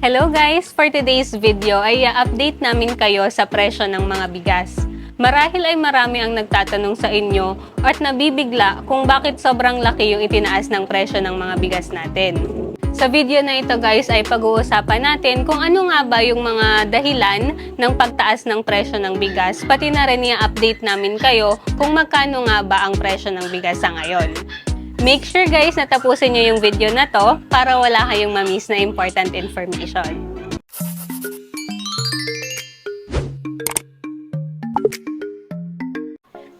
Hello guys! For today's video ay update namin kayo sa presyo ng mga bigas. Marahil ay marami ang nagtatanong sa inyo at nabibigla kung bakit sobrang laki yung itinaas ng presyo ng mga bigas natin. Sa video na ito guys ay pag-uusapan natin kung ano nga ba yung mga dahilan ng pagtaas ng presyo ng bigas pati na rin i-update namin kayo kung magkano nga ba ang presyo ng bigas sa ngayon. Make sure guys na tapusin nyo yung video na to para wala kayong mamiss na important information.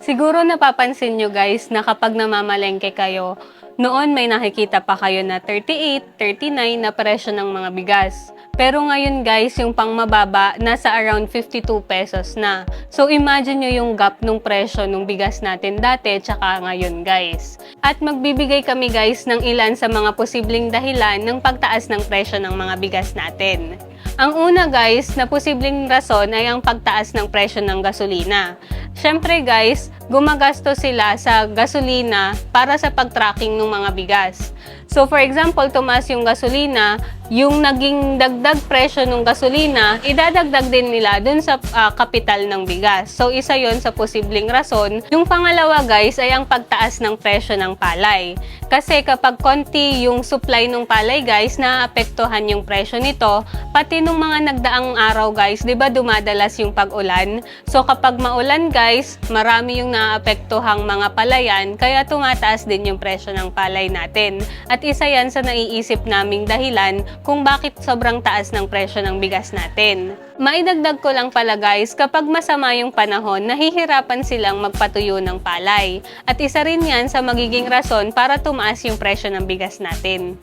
Siguro napapansin nyo guys na kapag namamalengke kayo, noon may nakikita pa kayo na 38, 39 na presyo ng mga bigas. Pero ngayon guys, yung pang mababa, nasa around 52 pesos na. So imagine nyo yung gap nung presyo nung bigas natin dati tsaka ngayon guys. At magbibigay kami guys ng ilan sa mga posibleng dahilan ng pagtaas ng presyo ng mga bigas natin. Ang una guys, na posibleng rason ay ang pagtaas ng presyo ng gasolina. Siyempre guys, gumagasto sila sa gasolina para sa pag-tracking ng mga bigas. So for example, tumaas yung gasolina, yung naging dagdag presyo ng gasolina, idadagdag din nila dun sa ah, kapital ng bigas. So isa yon sa posibleng rason. Yung pangalawa guys ay ang pagtaas ng presyo ng palay. Kasi kapag konti yung supply ng palay guys, naapektuhan yung presyo nito. Pati nung mga nagdaang araw guys, di ba dumadalas yung pag-ulan? So kapag maulan guys, marami yung naapektuhang mga palayan, kaya tumataas din yung presyo ng palay natin. At isa yan sa naiisip naming dahilan kung bakit sobrang taas ng presyo ng bigas natin. Maidagdag ko lang pala guys, kapag masama yung panahon, nahihirapan silang magpatuyo ng palay. At isa rin yan sa magiging rason para tumaas yung presyo ng bigas natin.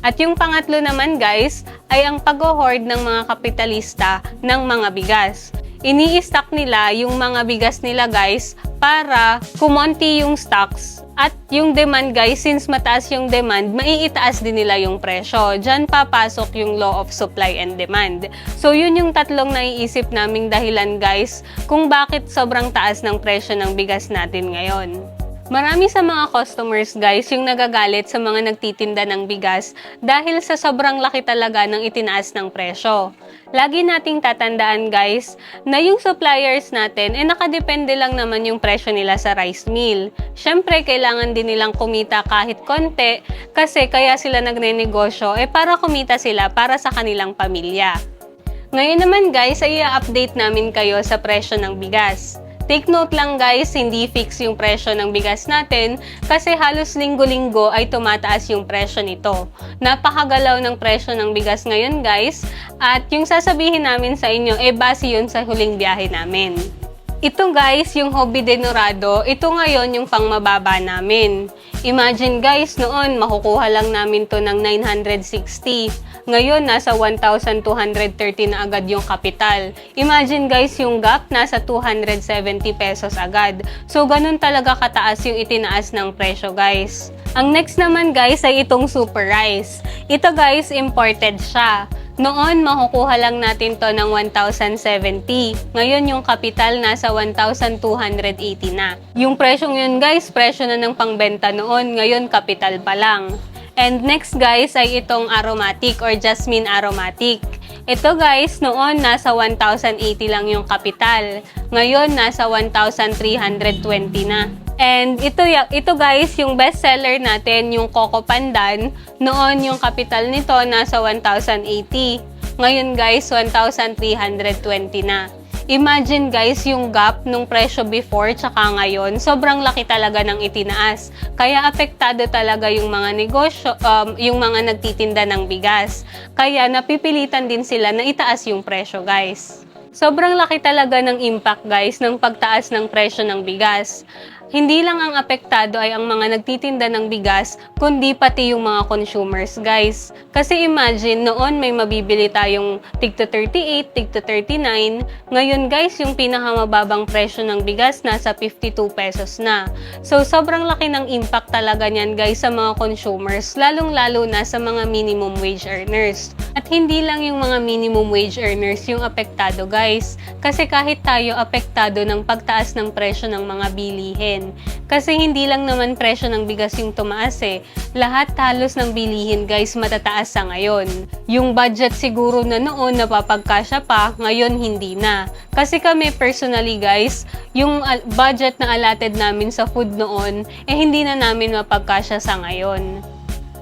At yung pangatlo naman guys, ay ang pag-hoard ng mga kapitalista ng mga bigas. Ini-stock nila yung mga bigas nila guys para kumonti yung stocks at yung demand guys, since mataas yung demand, maiitaas din nila yung presyo. Diyan papasok yung law of supply and demand. So yun yung tatlong naiisip naming dahilan guys kung bakit sobrang taas ng presyo ng bigas natin ngayon. Marami sa mga customers guys yung nagagalit sa mga nagtitinda ng bigas dahil sa sobrang laki talaga ng itinaas ng presyo. Lagi nating tatandaan guys na yung suppliers natin eh nakadepende lang naman yung presyo nila sa rice mill. Siyempre kailangan din nilang kumita kahit konti kasi kaya sila nagnenegosyo eh para kumita sila para sa kanilang pamilya. Ngayon naman guys ay i-update namin kayo sa presyo ng bigas. Take note lang guys, hindi fix yung presyo ng bigas natin kasi halos linggo-linggo ay tumataas yung presyo nito. Napakagalaw ng presyo ng bigas ngayon guys at yung sasabihin namin sa inyo eh base yun sa huling biyahe namin. Ito guys, yung Hobby de Norado, ito ngayon yung pangmababa namin. Imagine guys, noon makukuha lang namin to ng 960. Ngayon, nasa 1,230 na agad yung kapital. Imagine guys, yung gap nasa 270 pesos agad. So, ganun talaga kataas yung itinaas ng presyo guys. Ang next naman guys ay itong super rice. Ito guys, imported siya. Noon, makukuha lang natin to ng 1,070. Ngayon, yung kapital nasa 1,280 na. Yung presyong yun guys, presyo na ng pangbenta noon. Ngayon, kapital pa lang. And next guys ay itong aromatic or jasmine aromatic. Ito guys, noon nasa 1,080 lang yung kapital. Ngayon, nasa 1,320 na. And ito, ito guys, yung best seller natin, yung Coco Pandan. Noon, yung kapital nito nasa 1,080. Ngayon guys, 1,320 na. Imagine guys, yung gap nung presyo before tsaka ngayon, sobrang laki talaga ng itinaas. Kaya apektado talaga yung mga negosyo, um, yung mga nagtitinda ng bigas. Kaya napipilitan din sila na itaas yung presyo guys. Sobrang laki talaga ng impact guys ng pagtaas ng presyo ng bigas. Hindi lang ang apektado ay ang mga nagtitinda ng bigas, kundi pati yung mga consumers, guys. Kasi imagine, noon may mabibili tayong tig to 38, tig to 39. Ngayon, guys, yung pinakamababang presyo ng bigas nasa 52 pesos na. So, sobrang laki ng impact talaga niyan, guys, sa mga consumers, lalong-lalo na sa mga minimum wage earners. At hindi lang yung mga minimum wage earners yung apektado, guys. Kasi kahit tayo apektado ng pagtaas ng presyo ng mga bilihin. Natin. Kasi hindi lang naman presyo ng bigas yung tumaas eh. Lahat halos ng bilihin guys matataas sa ngayon. Yung budget siguro na noon napapagkasya pa, ngayon hindi na. Kasi kami personally guys, yung budget na allotted namin sa food noon, eh hindi na namin mapagkasya sa ngayon.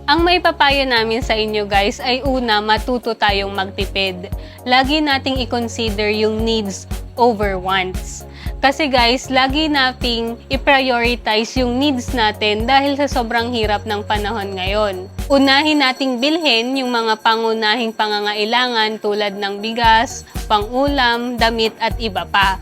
Ang may papayo namin sa inyo guys ay una, matuto tayong magtipid. Lagi nating i-consider yung needs over wants. Kasi guys, lagi nating i-prioritize yung needs natin dahil sa sobrang hirap ng panahon ngayon. Unahin nating bilhin yung mga pangunahing pangangailangan tulad ng bigas, pangulam, damit at iba pa.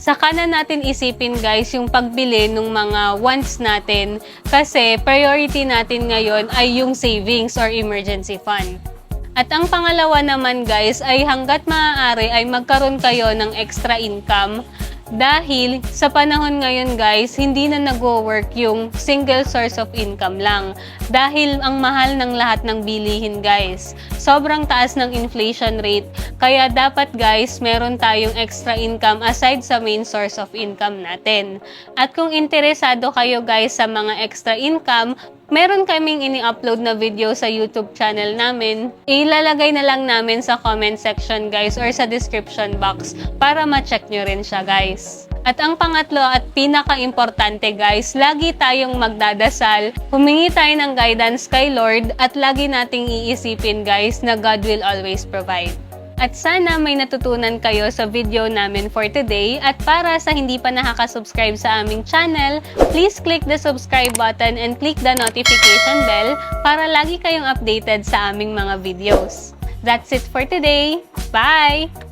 Saka na natin isipin guys yung pagbili ng mga wants natin kasi priority natin ngayon ay yung savings or emergency fund. At ang pangalawa naman guys ay hanggat maaari ay magkaroon kayo ng extra income dahil sa panahon ngayon guys, hindi na nag-work yung single source of income lang. Dahil ang mahal ng lahat ng bilihin guys. Sobrang taas ng inflation rate. Kaya dapat guys, meron tayong extra income aside sa main source of income natin. At kung interesado kayo guys sa mga extra income, meron kaming ini-upload na video sa YouTube channel namin. Ilalagay na lang namin sa comment section guys or sa description box para ma-check nyo rin siya guys. At ang pangatlo at pinaka-importante guys, lagi tayong magdadasal, humingi tayo ng guidance kay Lord at lagi nating iisipin guys na God will always provide. At sana may natutunan kayo sa video namin for today. At para sa hindi pa nakaka-subscribe sa aming channel, please click the subscribe button and click the notification bell para lagi kayong updated sa aming mga videos. That's it for today. Bye!